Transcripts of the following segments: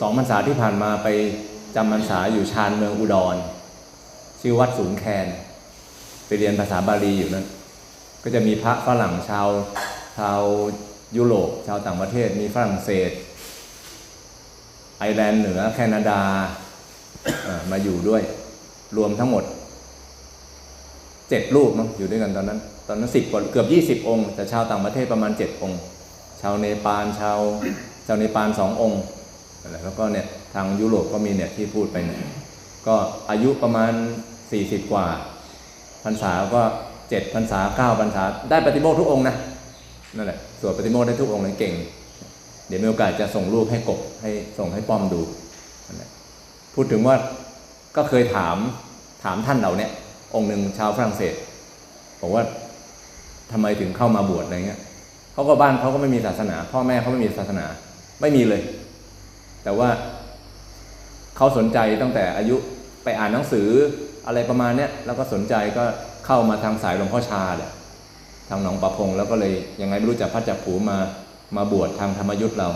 สองพรรษาที่ผ่านมาไปจำพรรษาอยู่ชานเมืองอุดร ชื่อวัดสูงแคน ไปเรียนภาษาบาลีอยู่นั้น ก็จะมีพระฝรั่งชาวชาวยุโรปชาวต่างประเทศมีฝรั่งเศส ไอร์แลนด์เหนือแคนาดามาอยู่ด้วย รวมทั้งหมดเจ็ดรูปมั้งอยู่ด้วยกันตอนนั้น ตอนนั้นสิบกว่าเกือบยี่สิบองค์ แต่ชาวต่างประเทศประมาณเจ็ดองค์ ชาวเนปาลชาวชาวเนปาลสององค์ แล้วก็เนี่ยทางยุโรปก็มีเนี่ยที่พูดไปเนี่ยก็อายุประมาณสี่สิบกว่าพรรษาก็เจ็ดพรรษาเก้าพรรษา ได้ปฏิโมกทุกองนะนั่นแหละสวดปฏิโมกได้ทุกองเลยเก่ง เดี๋ยวมีโอกาสจะส่งรูปให้กบให้ส่งให้ป้อมดูนั่นแหละพูดถึงว่าก็เคยถามถามท่านเราเนี่ยองค์หนึ่งชาวฝรั่งเศสบอกว่าทำไมถึงเข้ามาบวชอะไรเงี้ยเขาก็บ้านเขาก็ไม่มีศาสนา พ่อแม่เขาไม่มีศาสนาไม่มีเลย แต่ว่าเขาสนใจตั้งแต่อายุไปอ่านหนังสืออะไรประมาณเนี้ยแล้วก็สนใจก็เข้ามาทางสายหลวงพ่อชาแหละทางหนองประพงแล้วก็เลยยังไงไม่รู้จักพัดจับผูมามาบวชทางธรรมยุทธ์เรา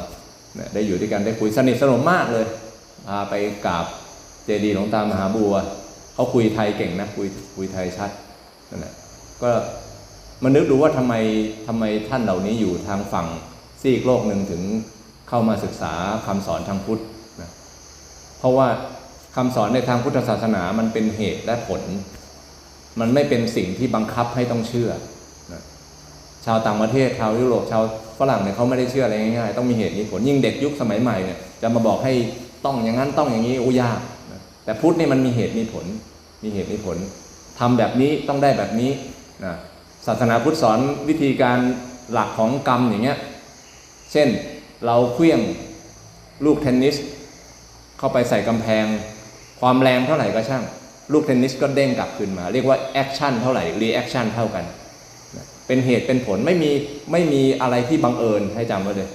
เนี่ยได้อยู่ด้วยกันได้คุยสนิทสนมมากเลยพาไปกราบเจดีย์หลวงตามหาบัวเขาคุยไทยเก่งนะคุยคุยไทยชัดนั่นแหละก็มานึกดูว่าทำไมทำไมท่านเหล่านี้อยู่ทางฝั่งซีกโลกหนึ่งถึง เข้ามาศึกษาคำสอนทางพุทธนะเพราะว่าคำสอนในทางพุทธศาสนามันเป็นเหตุและผล มันไม่เป็นสิ่งที่บังคับให้ต้องเชื่อนะชาวต่างประเทศชาวยุโรปชาวฝรั่งเนี่ยเขาไม่ได้เชื่ออะไรง่ายๆต้องมีเหตุมีผลยิ่งเด็กยุคสมัยใหม่เนี่ยจะมาบอกให้ต้องอย่างนั้นต้องอย่างนี้โอ้ยากนะแต่พุทธนี่มันมีเหตุมีผล มีเหตุมีผลทำแบบนี้ต้องได้แบบนี้นะศาสนาพุทธสอนวิธีการหลักของกรรมอย่างเงี้ย เช่น เราเคลี้ยงลูกเทนนิส เข้าไปใส่กำแพง ความแรงเท่าไหร่ก็ช่าง ลูกเทนนิสก็เด้งกลับคืนมา เรียกว่าแอคชั่นเท่าไหร่รีแอคชั่นเท่ากัน เป็นเหตุเป็นผลไม่มีไม่มีอะไรที่บังเอิญให้จำไว้เลย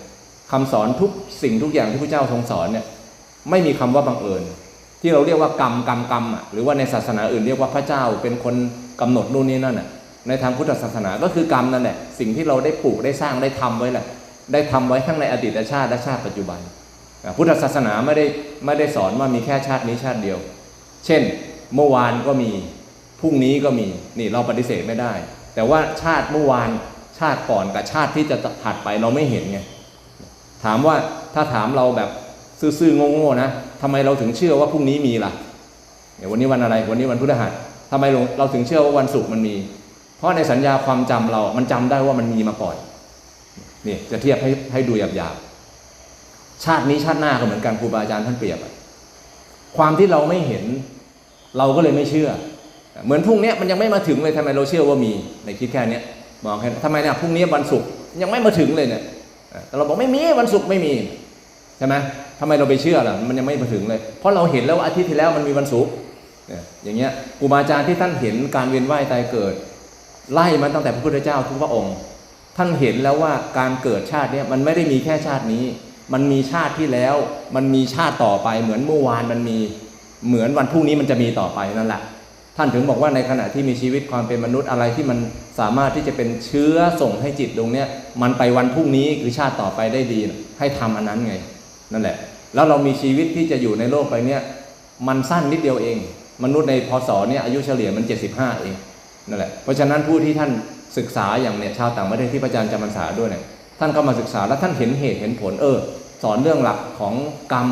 คำสอนทุกสิ่งทุกอย่างที่พระเจ้าทรงสอนเนี่ยไม่มีคำว่าบังเอิญ ที่เราเรียกว่ากรรมกรรมกรรมอะหรือว่าในศาสนาอื่นเรียกว่าพระเจ้าเป็นคนกำหนดนู่นนี่นั่นอะในทางพุทธศาสนาก็คือกรรมนั่นแหละสิ่งที่เราได้ปลูกได้สร้างได้ทำไว้แหละ ได้ทำไว้ทั้งในอดีตชาติและชาติปัจจุบัน พุทธศาสนาไม่ได้ไม่ได้สอนว่ามีแค่ชาตินี้ชาติเดียว เช่นเมื่อวานก็มีพรุ่งนี้ก็มีนี่เราปฏิเสธไม่ได้ แต่ว่าชาติเมื่อวานชาติก่อนกับชาติที่จะถัดไปเราไม่เห็นไงถามว่าถ้าถามเราแบบซื่อๆโง่ๆนะทำไมเราถึงเชื่อว่าพรุ่งนี้มีล่ะเดี๋ยววันนี้วันอะไรวันนี้วันพฤหัสทำไมเราเราถึงเชื่อว่าวันศุกร์มันมี เพราะในสัญญาความจำเรา มันจำได้ว่ามันมีมาก่อน นี่จะเทียบให้ให้ดูหยาบๆชาตินี้ชาติหน้าก็เหมือนกันครูบาอาจารย์ท่านเปรียบความที่เราไม่เห็นเราก็เลยไม่เชื่อ เหมือนพรุ่งนี้มันยังไม่มาถึงเลยทำไมเราเชื่อว่ามีในคิดแค่นี้มองแค่ทำไมเนี่ยพรุ่งนี้วันศุกร์ยังไม่มาถึงเลยเนี่ยแต่เราบอกไม่มีวันศุกร์ไม่มีใช่ไหมทำไมเราไปเชื่อล่ะมันยังไม่มาถึงเลย เพราะเราเห็นแล้วว่าอาทิตย์ที่แล้วมันมีวันศุกร์อย่างเงี้ยครูบาอาจารย์ที่ท่านเห็นการเวียนว่ายตายเกิด ไล่มาตั้งแต่พระพุทธเจ้าทุกพระองค์ ท่านเห็นแล้วว่าการเกิดชาติเนี้ยมันไม่ได้มีแค่ชาตินี้ มันมีชาติที่แล้ว มันมีชาติต่อไป เหมือนเมื่อวานมันมีเหมือนวันพรุ่งนี้มันจะมีต่อไปนั่นแหละ ท่านถึงบอกว่าในขณะที่มีชีวิตความเป็นมนุษย์อะไรที่มันสามารถที่จะเป็นเชื้อส่งให้จิตดวงเนี้ยมันไปวันพรุ่งนี้คือชาติต่อไปได้ดี ให้ทำอันนั้นไง นั่นแหละ แล้วเรามีชีวิตที่จะอยู่ในโลกไปเนี้ยมันสั้นนิดเดียวเอง มนุษย์ในพศเนี่ยอายุเฉลี่ยมัน 75 เองนั่นแหละเพราะฉะนั้นผู้ที่ท่าน ศึกษาอย่างเนี่ยชาวต่างประเทศที่พระอาจารย์จำพรรษาด้วยเนี่ยท่านก็มาศึกษาแล้วท่านเห็นเหตุเห็นผลเออ สอนเรื่องหลักของกรรม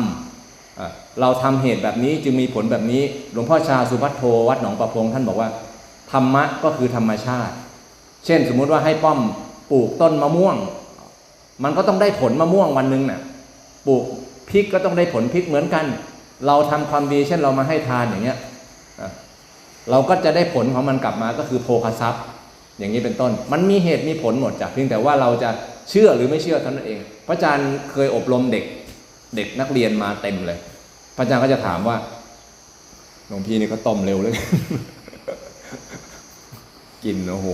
เราทำเหตุแบบนี้จึงมีผลแบบนี้ หลวงพ่อชาสุพัทโทวัดหนองประพงท่านบอกว่า ธรรมะก็คือธรรมชาติ เช่นสมมุติว่าให้ป้อมปลูกต้นมะม่วง มันก็ต้องได้ผลมะม่วงวันหนึ่งน่ะปลูกพริกก็ต้องได้ผลพริกเหมือนกัน เราทำความดีเช่นเรามาให้ทานอย่างเงี้ยเราก็จะได้ผลของมันกลับมาก็คือโภคทรัพย์ อย่างนี้เป็นต้น มันมีเหตุมีผลหมดจากเพียงแต่ว่าเราจะเชื่อหรือไม่เชื่อเท่านั้นเอง พระอาจารย์เคยอบรมเด็กเด็กนักเรียนมาเต็มเลย พระอาจารย์ก็จะถามว่าหลวงพี่นี่ก็ต้มเร็วเลยกินโอ้โห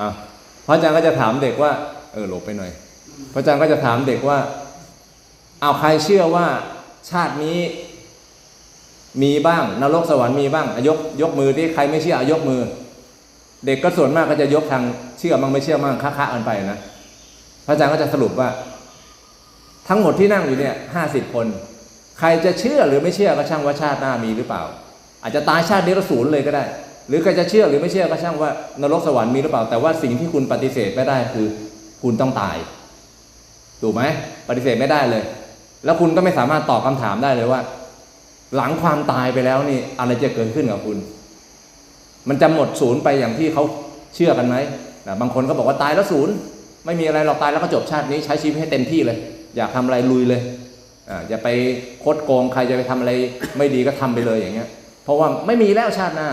อะพระอาจารย์ก็จะถามเด็กว่า เออหลบไปหน่อย พระอาจารย์ก็จะถามเด็กว่าเอาใครเชื่อว่าชาตินี้มีบ้างนรกสวรรค์มีบ้างอะยกยกมือที่ใครไม่เชื่ออะยกมือ เด็กก็ส่วนมากก็จะยกทางเชื่อมั่งไม่เชื่อมั่งค้าๆกันไปนะพระอาจารย์ก็จะสรุปว่า ทั้งหมดที่นั่งอยู่เนี่ยห้าสิบคน ใครจะเชื่อหรือไม่เชื่อก็ช่างว่าชาติหน้ามีหรือเปล่า อาจจะตายชาตินี้แล้วศูนย์เลยก็ได้ หรือใครจะเชื่อหรือไม่เชื่อก็ช่างว่านรกสวรรค์มีหรือเปล่า แต่ว่าสิ่งที่คุณปฏิเสธไม่ได้คือ คุณต้องตายถูกไหมปฏิเสธไม่ได้เลย แล้วคุณก็ไม่สามารถตอบคำถามได้เลยว่า หลังความตายไปแล้วนี่อะไรจะเกิดขึ้นกับคุณ มันจะหมดศูนย์ไปอย่างที่เขาเชื่อกันไหมนะบางคนก็บอกว่าตายแล้วศูนย์ไม่มีอะไรหรอกตายแล้วก็จบชาตินี้ใช้ชีวิตให้เต็มที่เลย อยากทำอะไรลุยเลยอย่าไปคดโกงใครจะไปทำอะไรไม่ดีก็ทำไปเลยอย่างเงี้ย เพราะว่าไม่มีแล้วชาติหน้า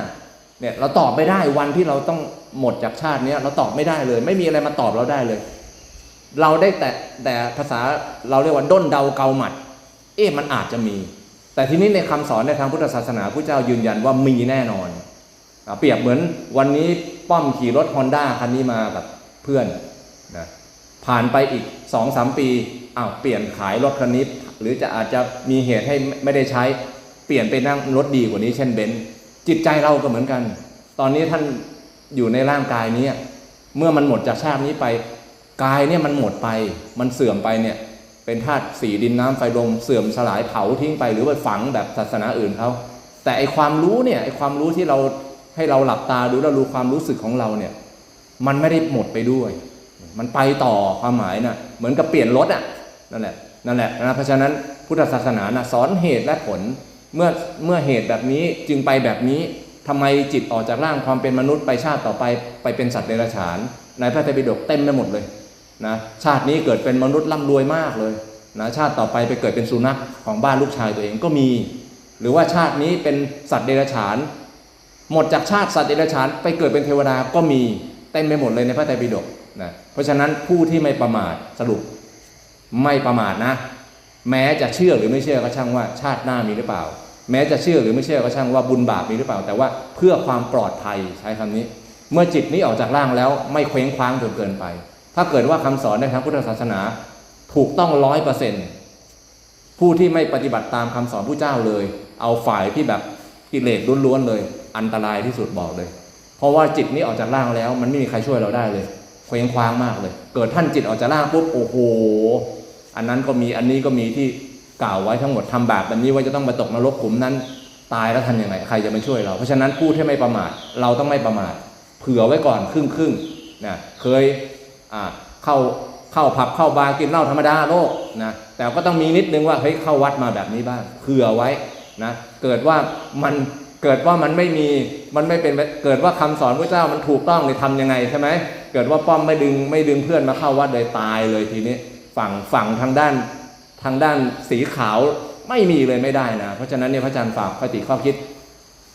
เนี่ยเราตอบไม่ได้วันที่เราต้องหมดจากชาตินี้เราตอบไม่ได้เลย ไม่มีอะไรมาตอบเราได้เลย เราได้แต่แต่ภาษาเราเรียกว่าด้นเดาเกาหมัด เอ๊ะมันอาจจะมี แต่ทีนี้ในคำสอนในทางพุทธศาสนาพระเจ้ายืนยันว่ามีแน่นอน เปรียบเหมือนวันนี้ป้อมขี่รถฮอนด้าคันนี้มากับเพื่อนนะผ่านไปอีกสองสามปีอ้าวเปลี่ยนขายรถคันนี้ หรือจะอาจจะมีเหตุให้ไม่ได้ใช้เปลี่ยนไปนั่งรถดีกว่านี้เช่นเบนซ์จิตใจเราก็เหมือนกัน ตอนนี้ท่านอยู่ในร่างกายนี้ เมื่อมันหมดจากชาตินี้ไป กายเนี่ยมันหมดไป มันเสื่อมไปเนี่ยเป็นธาตุสีดินน้ำไฟลมเสื่อมสลายเผาทิ้งไป หรือว่าฝังแบบศาสนาอื่นเขาแต่ไอความรู้เนี่ยไอความรู้ที่เรา ให้เราหลับตาดูแล้วรู้ความรู้สึกของเราเนี่ย มันไม่ได้หมดไปด้วย มันไปต่อความหมายน่ะเหมือนกับเปลี่ยนรถอะนั่นแหละนั่นแหละนะเพราะฉะนั้นพุทธศาสนานะสอนเหตุและผลเมื่อเมื่อเหตุแบบนี้จึงไปแบบนี้ทำไมจิตออกจากร่างความเป็นมนุษย์ไปชาติต่อไปไปเป็นสัตว์เดรัจฉาน ในพระไตรปิฎกเต็มไปหมดเลยนะชาตินี้เกิดเป็นมนุษย์ร่ำรวยมากเลยนะชาติต่อไปไปเกิดเป็นสุนัขของบ้านลูกชายตัวเองก็มี หรือว่าชาตินี้เป็นสัตว์เดรัจฉาน หมดจากชาติสัตว์เดรัจฉานไปเกิดเป็นเทวดาก็มีเต็มไปหมดเลยในพระไตรปิฎกนะเพราะฉะนั้นผู้ที่ไม่ประมาทสรุปไม่ประมาทนะ แม้จะเชื่อหรือไม่เชื่อก็ช่างว่าชาติหน้ามีหรือเปล่า แม้จะเชื่อหรือไม่เชื่อก็ช่างว่าบุญบาปมีหรือเปล่า แต่ว่าเพื่อความปลอดภัยใช้คำนี้ เมื่อจิตนี้ออกจากร่างแล้วไม่เคว้งคว้างจนเกินไป ถ้าเกิดว่าคำสอนในทางพุทธศาสนาถูกต้องร้อยเปอร์เซ็นต์ผู้ที่ไม่ปฏิบัติตามคำสอนผู้เจ้าเลย เอาฝ่ายที่แบบกิเลสล้วนๆเลย อันตรายที่สุดบอกเลย เพราะว่าจิตนี้ออกจากร่างแล้วมันไม่มีใครช่วยเราได้เลยเคว้งคว้างมากเลย เกิดท่านจิตออกจากร่างปุ๊บโอ้โหอันนั้นก็มีอันนี้ก็มีที่กล่าวไว้ทั้งหมดทำบาปแบบนี้ว่าจะต้องมาตกนรกขุมนั้น ตายแล้วทำยังไงใครจะมาช่วยเรา เพราะฉะนั้นผู้ที่ไม่ประมาทเราต้องไม่ประมาทเผื่อไว้ก่อนครึ่งครึ่งนะเคยอ่าเข้าเข้าผับเข้าบาร์กินเหล้าธรรมดาโลกนะแต่ก็ต้องมีนิดนึงว่าเฮ้ยเข้าวัดมาแบบนี้บ้างเผื่อไว้นะเกิดว่ามัน เกิดว่ามันไม่มีมันไม่เป็นเกิดว่าคำสอนพระเจ้ามันถูกต้องเลยทำยังไงใช่ไหมเกิดว่าป้อมไม่ดึงไม่ดึงเพื่อนมาเข้าวัดเลยตายเลยทีนี้ฝั่งฝั่งทางด้านทางด้านสีขาวไม่มีเลยไม่ได้นะเพราะฉะนั้นเนี่ยพระอาจารย์ฝากคติข้อคิด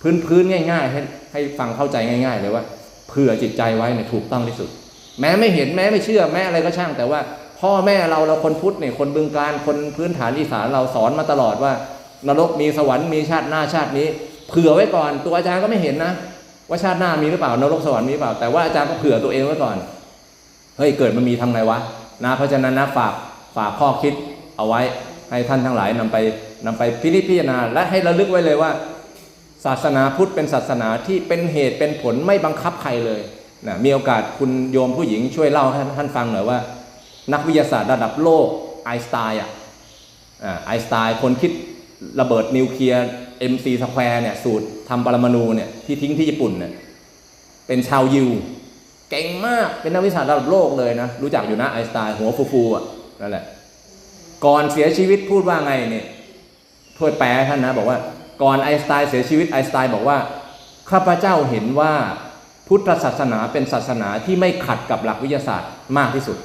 พื้นพื้นง่าย ๆ ให้ให้ฟังเข้าใจง่าย ๆ เลยว่าเผื่อจิตใจไว้เนี่ยถูกต้องที่สุด แม้ไม่เห็นแม้ไม่เชื่อแม้อะไรก็ช่าง แต่ว่าพ่อแม่เราเราคนพุทธเนี่ยคนบึงการคนพื้นฐานอีสานเราสอนมาตลอดว่านรกมีสวรรค์มีชาติหน้าชาตินี้ เผื่อไว้ก่อน ตัวอาจารย์ก็ไม่เห็นนะ ว่าชาติหน้ามีหรือเปล่านรกสวรรค์มีหรือเปล่า แต่ว่าอาจารย์ก็เผื่อตัวเองไว้ก่อน เฮ้ยเกิดมันมีทำไงวะนะเพราะฉะนั้นนะฝากฝากข้อคิดเอาไว้ให้ท่านทั้งหลายนำไปนำไปพิจพิจารณาและให้ระลึกไว้เลยว่า ศาสนาพุทธเป็นศาสนาที่เป็นเหตุเป็นผลไม่บังคับใครเลยนะมีโอกาสคุณโยมผู้หญิงช่วยเล่าให้ท่านฟังหน่อยว่า นักวิทยาศาสตร์ระดับโลกไอสไตน์อะไอสไตน์คนคิดระเบิดนิวเคลียร์ MC สแควร์เนี่ยสูตรทำปรมาณูเนี่ยที่ทิ้งที่ญี่ปุ่นเนี่ยเป็นชาวยิว เก่งมากเป็นนักวิทยาศาสตร์ระดับโลกเลยนะ รู้จักอยู่นะไอสไตน์หัวฟูๆอะนั่นแหละ ก่อนเสียชีวิตพูดว่าไงเนี่ยถ้วยแปลท่านนะ บอกว่าก่อนไอสไตน์เสียชีวิตไอสไตน์บอกว่าข้าพเจ้าเห็นว่าพุทธศาสนาเป็นศาสนาที่ไม่ขัดกับหลักวิทยาศาสตร์มากที่สุด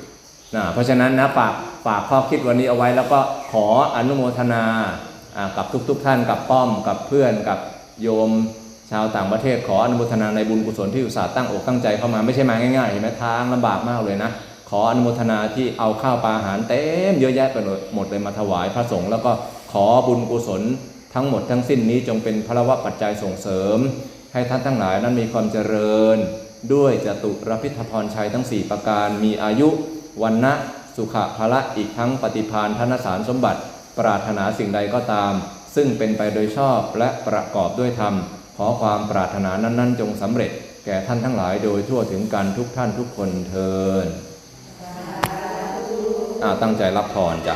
นะเพราะฉะนั้นนะฝากฝากข้อคิดวันนี้เอาไว้แล้วก็ขออนุโมทนา กับทุกๆทท่านกับป้อมกับเพื่อนกับโยมชาวต่างประเทศขออนุโมทนาในบุญกุศลที่อุตส่าห์ตั้งอกตั้งใจเข้ามาไม่ใช่มาง่ายๆเห็นไหมทางลำบากมากเลยนะ ขออนุโมทนาที่เอาข้าวปลาอาหารเต็มเยอะแยะไปหมดเลยมาถวายพระสงฆ์แล้วก็ขอบุญกุศลทั้งหมดทั้งสิ้นนี้จงเป็นพระวะปัจจัยส่งเสริม ให้ท่านทั้งหลายนั้นมีความเจริญ ด้วยจตุรพิธพรชัยทั้ง 4 ประการมีอายุวันนะสุขะภละอีกทั้งปฏิพานธนสารสมบัติ ปรารถนาสิ่งใดก็ตาม ซึ่งเป็นไปโดยชอบและประกอบด้วยธรรม ขอความปรารถนานั้น ๆ จงสำเร็จ แก่ท่านทั้งหลายโดยทั่วถึงกันทุกท่านทุกคนเทินตั้งใจรับพรจ้ะ